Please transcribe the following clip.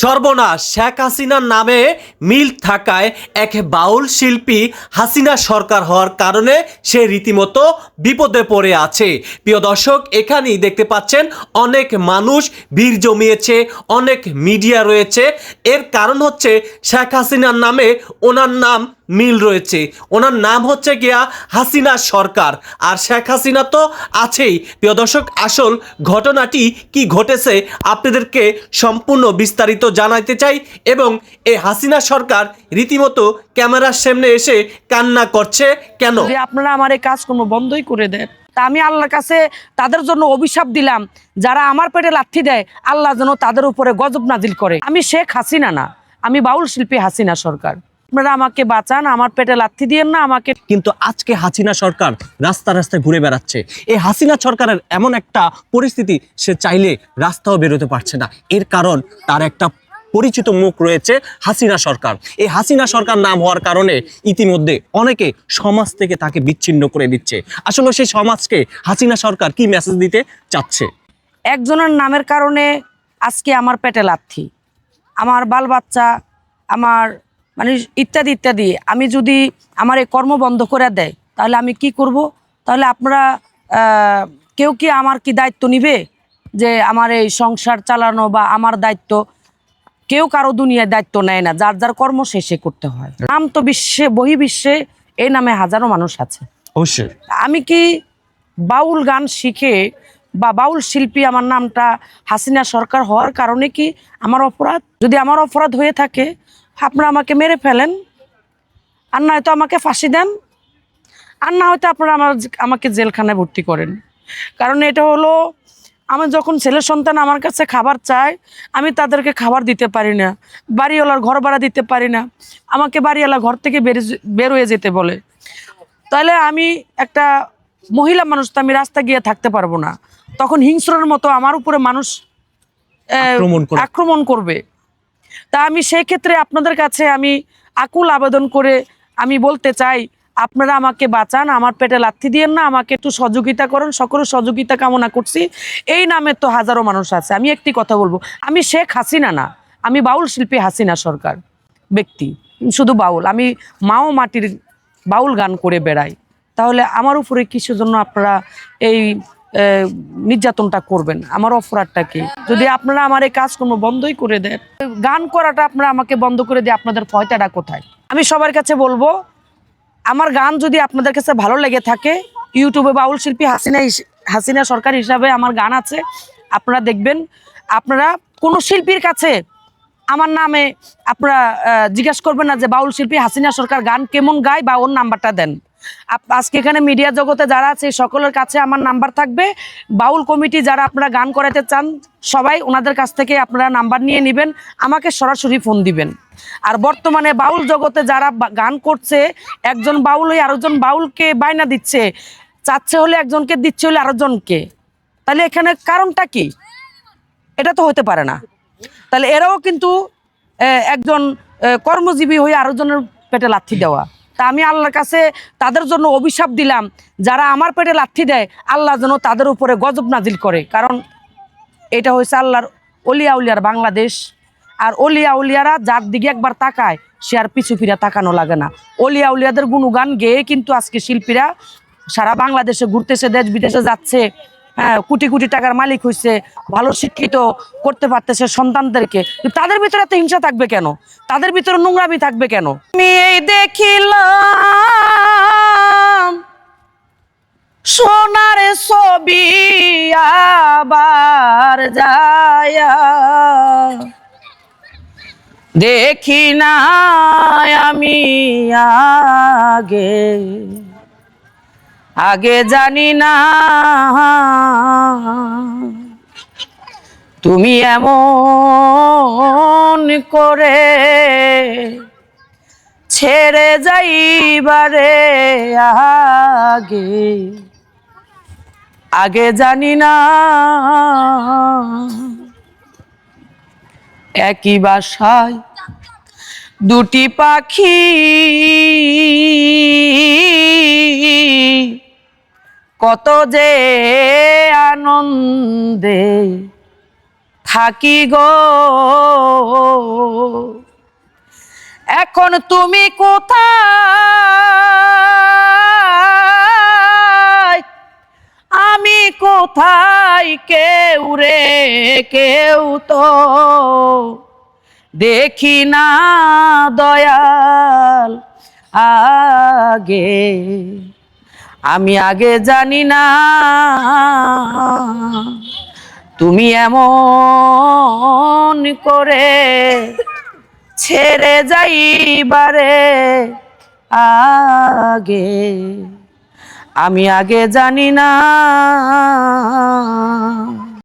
সর্বনাশ। শেখ হাসিনার নামে মিল থাকায় এক বাউল শিল্পী হাসিনা সরকার হওয়ার কারণে সে রীতিমতো বিপদে পড়ে আছে। প্রিয় দর্শক, এখানেই দেখতে পাচ্ছেন অনেক মানুষ ভিড় জমিয়েছে, অনেক মিডিয়া রয়েছে। এর কারণ হচ্ছে শেখ হাসিনার নামে ওনার নাম মিল রয়েছে। ওনার নাম হচ্ছে গিয়া হাসিনা সরকার। আর শেখ হাসিনা তো আছেই। প্রিয় দর্শক, আসল ঘটনাটি কি ঘটেছে আপনাদেরকে সম্পূর্ণ বিস্তারিত জানাইতে চাই এবং এই হাসিনা সরকার রীতিমতো ক্যামেরার সামনে এসে কান্না করছে কেন? আপনারা আমার এই কাজকর্ম বন্ধই করে দেন। তা আমি আল্লাহর কাছে তাদের জন্য অভিশাপ দিলাম। যারা আমার পেটে লাথি দেয়, আল্লাহ যেন তাদের উপরে গজব নাজিল করে। আমি শেখ হাসিনা না, আমি বাউল শিল্পী হাসিনা সরকার। আপনারা আমাকে বাঁচান আমার পেটে লাথি দিয়েন না আমাকে কিন্তু আজকে হাসিনা সরকার রাস্তা রাস্তায় ঘুরে বেড়াচ্ছে। এই হাসিনা সরকারের এমন একটা পরিস্থিতি সে চাইলে রাস্তাও বেরোতে পারছে না। এর কারণ তার একটা পরিচিত মুখ রয়েছে হাসিনা সরকার। এই হাসিনা সরকার নাম হওয়ার কারণে ইতিমধ্যে অনেকে সমাজ থেকে তাকে বিচ্ছিন্ন করে দিচ্ছে। আসলে সেই সমাজকে হাসিনা সরকার কি মেসেজ দিতে চাচ্ছে? একজনের নামের কারণে আজকে আমার পেটে লাথি। আমার বাল বাচ্চা আমার মানে ইত্যাদি ইত্যাদি। আমি যদি আমার এই কর্ম বন্ধ করে দেয় তাহলে আমি কি করব? তাহলে আপনারা কেউ কি আমার কি দায়িত্ব নিবে? যে আমার এই সংসার চালানো বা আমার দায়িত্ব কেউ কারও দুনিয়ায় দায়িত্ব নেয় না। যার যার কর্ম শেষে করতে হয়। নাম তো বিশ্বে বহির্বিশ্বে এই নামে হাজারো মানুষ আছে। অবশ্যই। আমি কি বাউল গান শিখে বা বাউল শিল্পী আমার নামটা হাসিনা সরকার হওয়ার কারণে কি আমার অপরাধ? যদি আমার অপরাধ হয়ে থাকে আপনারা আমাকে মেরে ফেলেন। আর না হয়তো আমাকে ফাঁসি দেন। আর না হয়তো আপনারা আমার আমাকে জেলখানায় ভর্তি করেন। কারণ এটা হলো আমি যখন ছেলে সন্তান আমার কাছে খাবার চায় আমি তাদেরকে খাবার দিতে পারি না। বাড়িওয়ালার ঘর ভাড়া দিতে পারি না। আমাকে বাড়িওয়ালা ঘর থেকে বের বেরোয় যেতে বলে। তাহলে আমি একটা মহিলা মানুষ তো আমি রাস্তা গিয়ে থাকতে পারব না। তখন হিংস্রের মতো আমার উপরে মানুষ আক্রমণ করবে। তা আমি সেই ক্ষেত্রে আপনাদের কাছে আমি আকুল আবেদন করে আমি বলতে চাই, আপনারা আমাকে বাঁচান, আমার পেটে লাথি দিয়েন না, আমাকে একটু সহযোগিতা করুন, সকলের সহযোগিতা কামনা করছি। এই নামে তো হাজারো মানুষ আছে, আমি একটি কথা বলব, আমি শেখ হাসিনা না, আমি বাউল শিল্পী হাসিনা সরকার ব্যক্তি, শুধু বাউল, আমি মাও মাটির বাউল গান করে বেড়াই। তাহলে আমার উপরে কিছু জন্য আপনারা এই নির্যাতনটা করবেন। আমার অপরাধটা কি? যদি আপনারা আমার এই কাজকর্ম বন্ধই করে দেন, গান করাটা আপনারা আমাকে বন্ধ করে দিয়ে আপনাদের ফয়তাটা কোথায়? আমি সবার কাছে বলব, আমার গান যদি আপনাদের কাছে ভালো লেগে থাকে, ইউটিউবে বাউল শিল্পী হাসিনা হিস- হাসিনা সরকার হিসাবে আমার গান আছে, আপনারা দেখবেন, আপনারা কোনো শিল্পীর কাছে আমার নামে আপনারা জিজ্ঞাসা করবেন না যে বাউল শিল্পী হাসিনা সরকার গান কেমন গায় বা ওর নাম্বারটা দেন। আজকে এখানে মিডিয়া জগতে যারা আছে, সকলের কাছে আমার নাম্বার থাকবে। বাউল কমিটি যারা আপনারা গান করাতে চান, সবাই ওনাদের কাছ থেকে আপনারা নাম্বার নিয়ে নেবেন, আমাকে সরাসরি ফোন দিবেন। আর বর্তমানে বাউল জগতে যারা গান করছে, একজন বাউল হয়ে আরেকজন বাউলকে বায়না দিচ্ছে, চাচ্ছে হলে একজনকে, দিচ্ছে হলে আরেকজনকে। তাহলে এখানে কারণটা কি? এটা তো হতে পারে না। তাহলে এরাও কিন্তু একজন কর্মজীবী হয়ে আরেকজনের পেটে লাথি দেওয়া। তা আমি আল্লাহর কাছে তাদের জন্য অভিশাপ দিলাম। যারা আমার পেটে লাথি দেয়, আল্লাহ যেন তাদের উপরে গজব নাজিল করে। কারণ এটা হয়েছে আল্লাহর অলিয়া উলিয়ার বাংলাদেশ। আর অলিয়া উলিয়ারা যার দিকে একবার তাকায়, সে আর পিছু ফিরে তাকানো লাগে না। অলিয়া উলিয়াদের গুণগান গেয়ে কিন্তু আজকে শিল্পীরা সারা বাংলাদেশে ঘুরতেছে, দেশ বিদেশে যাচ্ছে। হ্যাঁ কোটি কোটি টাকার মালিক হয়েছে ভালো শিক্ষিত করতে পারতেছে সন্তানদেরকে। তাদের ভিতরে এত হিংসা থাকবে কেন? তাদের ভিতরে নোংরামি থাকবে কেন? দেখিলাম, সোনার ছবি আবার দেখি না আমি আগে। আগে জানি না। তুমি এমন করে ছেড়ে যাইবারে আগে। আগে জানি না। একই বাসায় দুটি পাখি কত যে আনন্দে থাকি গো। এখন তুমি কোথায়? আমি কোথায়? কেউ রে, কেউ তো দেখি না দয়াল আগে। আমি আগে জানি না তুমি এমন করে ছেড়ে যাইবারে আগে। আমি আগে জানি না